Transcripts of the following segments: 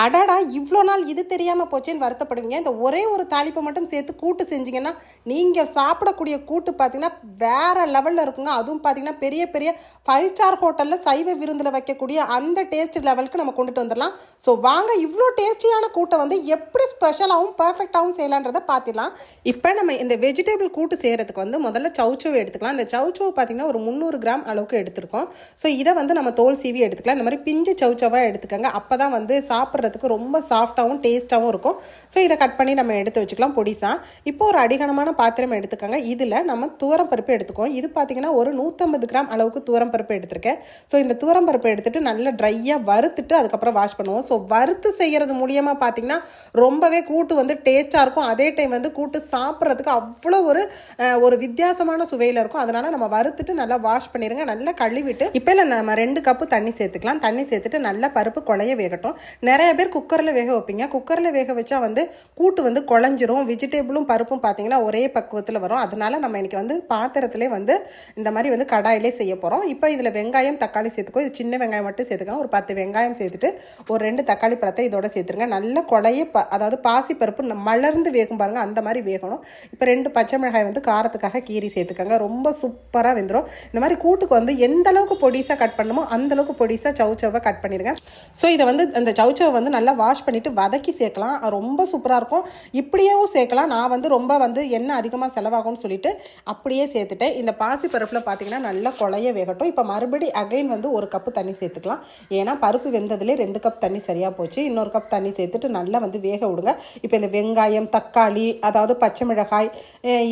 அடடா இவ்வளோ நாள் இது தெரியாமல் போச்சேன்னு வருத்தப்படுவீங்க. இந்த ஒரே ஒரு தாளிப்பை மட்டும் சேர்த்து கூட்டு செஞ்சீங்கன்னா நீங்கள் சாப்பிடக்கூடிய கூட்டு பார்த்தீங்கன்னா வேறு லெவலில் இருக்குங்க. அதுவும் பார்த்தீங்கன்னா பெரிய பெரிய ஃபைவ் ஸ்டார் ஹோட்டலில் சைவ விருந்தில் வைக்கக்கூடிய அந்த டேஸ்ட் லெவலுக்கு நம்ம கொண்டுட்டு வந்துடலாம். ஸோ வாங்க இவ்வளோ டேஸ்டியான கூட்டை வந்து எப்படி ஸ்பெஷலாகவும் பர்ஃபெக்டாகவும் செய்யலான்றதை பார்த்துலாம் இப்போ நம்ம இந்த வெஜிடபிள் கூட்டு செய்கிறதுக்கு வந்து முதல்ல சவுச்சோவை எடுத்துக்கலாம். இந்த சவுச்சோவை பார்த்தீங்கன்னா ஒரு முந்நூறு கிராம் அளவுக்கு எடுத்திருக்கோம். ஸோ இதை வந்து நம்ம தோல் சீவி எடுத்துக்கலாம். இந்த மாதிரி பிஞ்சு சவுச்சவாக எடுத்துக்கோங்க. அப்போ தான் வந்து சாப்பிட்ற சாப்பிட்றதுக்கு ரொம்ப சாஃப்டாகவும் டேஸ்ட்டாகவும் இருக்கும். ஸோ இதை கட் பண்ணி நம்ம எடுத்து வச்சுக்கலாம் பொடிசா. இப்போ ஒரு அடிகனமான பாத்திரம் எடுத்துக்கோங்க. இதில் நம்ம தூரம் பருப்பு எடுத்துக்கோம் இது பார்த்தீங்கன்னா ஒரு நூற்றம்பது கிராம் அளவுக்கு தூரம் பருப்பு எடுத்திருக்கேன். ஸோ இந்த தூரம் பருப்பு எடுத்துட்டு நல்லா ட்ரையாக வறுத்துட்டு அதுக்கப்புறம் வாஷ் பண்ணுவோம். ஸோ வறுத்து செய்கிறது மூலியமாக பார்த்தீங்கன்னா ரொம்பவே கூட்டு வந்து டேஸ்ட்டாக இருக்கும். அதே டைம் வந்து கூட்டு சாப்பிட்றதுக்கு அவ்வளோ ஒரு ஒரு வித்தியாசமான சுவையில் இருக்கும். அதனால் நம்ம வறுத்துட்டு நல்லா வாஷ் பண்ணிடுங்க நல்லா கழுவிட்டு இப்போ நம்ம ரெண்டு கப்பு தண்ணி சேர்த்துக்கலாம். தண்ணி சேர்த்துட்டு நல்லா பருப்பு குழைய வேகட்டும். நிறைய பேர் குக்கரில் வேக வைப்பீங்க. குக்கரில் வேக வச்சா வந்து கூட்டு வந்து குழஞ்சிரும். வெஜிடபிளும் பருப்பும் பார்த்தீங்கன்னா ஒரே பக்குவத்தில் வரும். அதனால நம்ம இன்றைக்கி வந்து பாத்திரத்திலே வந்து இந்த மாதிரி வந்து கடாயிலே செய்ய போகிறோம் இப்போ இதில் வெங்காயம் தக்காளி சேர்த்துக்கோ. இது சின்ன வெங்காயம் மட்டும் சேர்த்துக்கலாம். ஒரு பத்து வெங்காயம் சேர்த்துட்டு ஒரு ரெண்டு தக்காளி பழத்தை இதோட சேர்த்துருங்க. நல்ல குழைய ப அதாவது பாசி பருப்பு மலர்ந்து வேகும் பாருங்கள் அந்த மாதிரி வேகணும். இப்போ ரெண்டு பச்சை மிளகாய் வந்து காரத்துக்காக கீரி சேர்த்துக்கோங்க. ரொம்ப சூப்பராக வெந்துடும் இந்த மாதிரி கூட்டுக்கு வந்து எந்த அளவுக்கு பொடிசாக கட் பண்ணுமோ அந்த அளவுக்கு பொடிசாக சவுச்சவை கட் பண்ணிடுங்க. ஸோ இதை வந்து அந்த சவுச்சவை வந்து நல்லா வாஷ் பண்ணிவிட்டு வதக்கி சேர்க்கலாம். ரொம்ப சூப்பராக இருக்கும். இப்படியேவும் சேர்க்கலாம். நான் வந்து ரொம்ப வந்து எண்ணெய் அதிகமாக செலவாகும்னு சொல்லிட்டு அப்படியே சேர்த்துட்டேன். இந்த பாசி பருப்பில் பார்த்தீங்கன்னா நல்லா குழைய வேகட்டும். இப்போ மறுபடி அகைன் வந்து ஒரு கப்பு தண்ணி சேர்த்துக்கலாம். ஏன்னா பருப்பு வெந்ததுலேயே ரெண்டு கப் தண்ணி சரியாக போச்சு. இன்னொரு கப் தண்ணி சேர்த்துட்டு நல்லா வந்து வேக விடுங்க. இப்போ இந்த வெங்காயம் தக்காளி அதாவது பச்சை மிளகாய்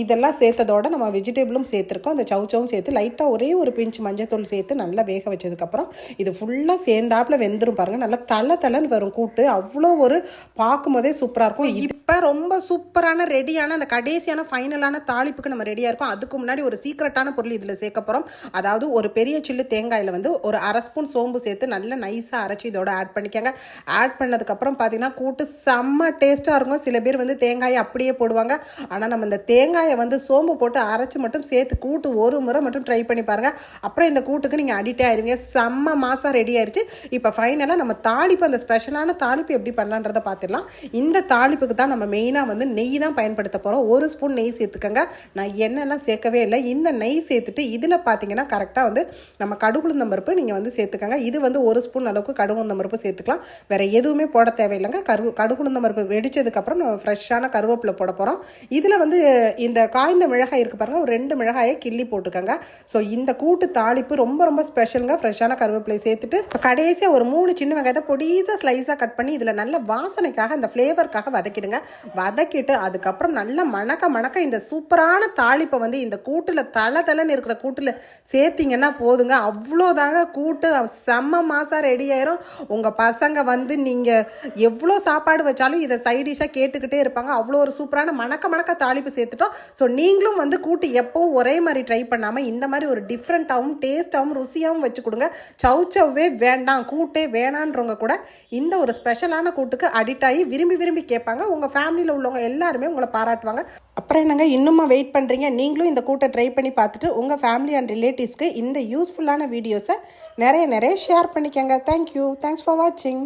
இதெல்லாம் சேர்த்ததோட நம்ம வெஜிடபிளும் சேர்த்துருக்கோம். இந்த சவுச்சவும் சேர்த்து லைட்டாக ஒரே ஒரு பிஞ்ச் மஞ்சத்தூள் சேர்த்து நல்லா வேக வச்சதுக்கப்புறம் இது ஃபுல்லாக சேர்ந்தாப்புல வெந்துடும் பாருங்கள் நல்லா தலை தலைன்னு வரும். கூட்டு அவ்வளோ ஒரு பார்க்கும்போதே சூப்பராக இருக்கும். இப்போ ரொம்ப சூப்பரான ரெடியான அந்த கடைசியான ஃபைனலான தாளிப்புக்கு நம்ம ரெடியாக இருக்கோம். அதுக்கு முன்னாடி ஒரு சீக்ரெட்டான பொருள் இதில் சேர்க்க போகிறோம் அதாவது ஒரு பெரிய சில்லு தேங்காயில் வந்து ஒரு அரை ஸ்பூன் சோம்பு சேர்த்து நல்லா நைஸாக அரைச்சி இதோட ஆட் பண்ணிக்கோங்க. ஆட் பண்ணதுக்கப்புறம் பார்த்தீங்கன்னா கூட்டு செம்ம டேஸ்ட்டாக இருக்கும். சில பேர் வந்து தேங்காயை அப்படியே போடுவாங்க. ஆனால் நம்ம இந்த தேங்காயை வந்து சோம்பு போட்டு அரைச்சி மட்டும் சேர்த்து கூட்டு ஒரு முறை மட்டும் ட்ரை பண்ணி பாருங்கள் அப்புறம் இந்த கூட்டுக்கு நீங்கள் அடிக்டே ஆயிருவீங்க. செம்ம மாதம் ரெடி ஆயிருச்சு. இப்போ ஃபைனலாக நம்ம தாளிப்பு அந்த ஸ்பெஷலான தாளிப்பு எப்படி பண்ணலான்றதை பார்த்துடலாம். இந்த தாளிப்புக்கு தான் நம்ம மெயினாக வந்து நெய் தான் பயன்படுத்த போகிறோம் ஒரு ஸ்பூன் நெய் சேர்த்துக்கோங்க. நான் எண்ணெய்லாம் சேர்க்கவே இல்லை. இந்த நெய் சேர்த்துட்டு இதில் பார்த்தீங்கன்னா கரெக்டாக வந்து நம்ம கடுகுளுந்தம் பருப்பு நீங்கள் வந்து சேர்த்துக்கோங்க. இது வந்து ஒரு ஸ்பூன் அளவுக்கு கடுகுளுந்தம் பருப்பு சேர்த்துக்கலாம். வேறு எதுவுமே போட தேவையில்லைங்க. கரு கடுகுளுந்தம் பருப்பு வெடிச்சதுக்கப்புறம் நம்ம ஃப்ரெஷ்ஷான கருவேப்பிலை போட போகிறோம் இதில் வந்து இந்த காய்ந்த மிளகாய் இருக்குது பாருங்கள் ஒரு ரெண்டு மிளகாயை கிள்ளி போட்டுக்கோங்க. ஸோ இந்த கூட்டு தாளிப்பு ரொம்ப ரொம்ப ஸ்பெஷலுங்க ஃப்ரெஷ்ஷான கருவேப்பிலை சேர்த்துட்டு இப்போ கடைசியாக ஒரு மூணு சின்ன வெங்காயத்தை பொடிசாக ஸ்லைஸாக கட் பண்ணி இதில் நல்ல வாசனைக்காக இந்த ஃப்ளேவருக்காக வதக்கிடுங்க. வதக்கிட்டு அதுக்கப்புறம் நல்லா மணக்க மணக்க இந்த சூப்பரான தாளிப்பை வந்து இந்த கூட்டில் தலை தலைன்னு இருக்கிற கூட்டில் சேர்த்திங்கன்னா போதுங்க. அவ்வளோதாங்க கூட்டு. செம்ம மாதம் ரெடி ஆயிரும். உங்கள் பசங்க வந்து நீங்கள் எவ்வளோ சாப்பாடு வச்சாலும் இதை சைட் டிஷ்ஷாக கேட்டுக்கிட்டே இருப்பாங்க. அவ்வளோ ஒரு சூப்பரான மணக்க மணக்க தாளிப்பு சேர்த்துட்டோம். ஸோ நீங்களும் வந்து கூட்டு எப்பவும் ஒரே மாதிரி ட்ரை பண்ணாமல் இந்த மாதிரி ஒரு டிஃப்ரெண்ட்டாகவும் டேஸ்ட்டாகவும் ருசியாகவும் வச்சு கொடுங்க. சவுச்சவ்வே வேண்டாம். கூட்டே வேணான்றவங்க கூட இந்த ஒரு ஸ்பெஷலான கூட்டுக்கு அடிக்ட் ஆகி விரும்பி விரும்பி கேட்பாங்க. உங்கள் ஃபேமிலியில் உள்ளவங்க எல்லாருமே உங்களை பாராட்டுவாங்க. அப்புறம் என்னங்க இன்னுமா வெயிட் பண்ணுறீங்க நீங்களும் இந்த கூட்டை ட்ரை பண்ணி பார்த்துட்டு உங்கள் ஃபேமிலி அண்ட் ரிலேட்டிவ்ஸ்க்கு இந்த யூஸ்ஃபுல்லான வீடியோஸை நிறைய நிறைய ஷேர் பண்ணிக்கோங்க. தேங்க்யூ தேங்க்ஸ் ஃபார் வாட்சிங்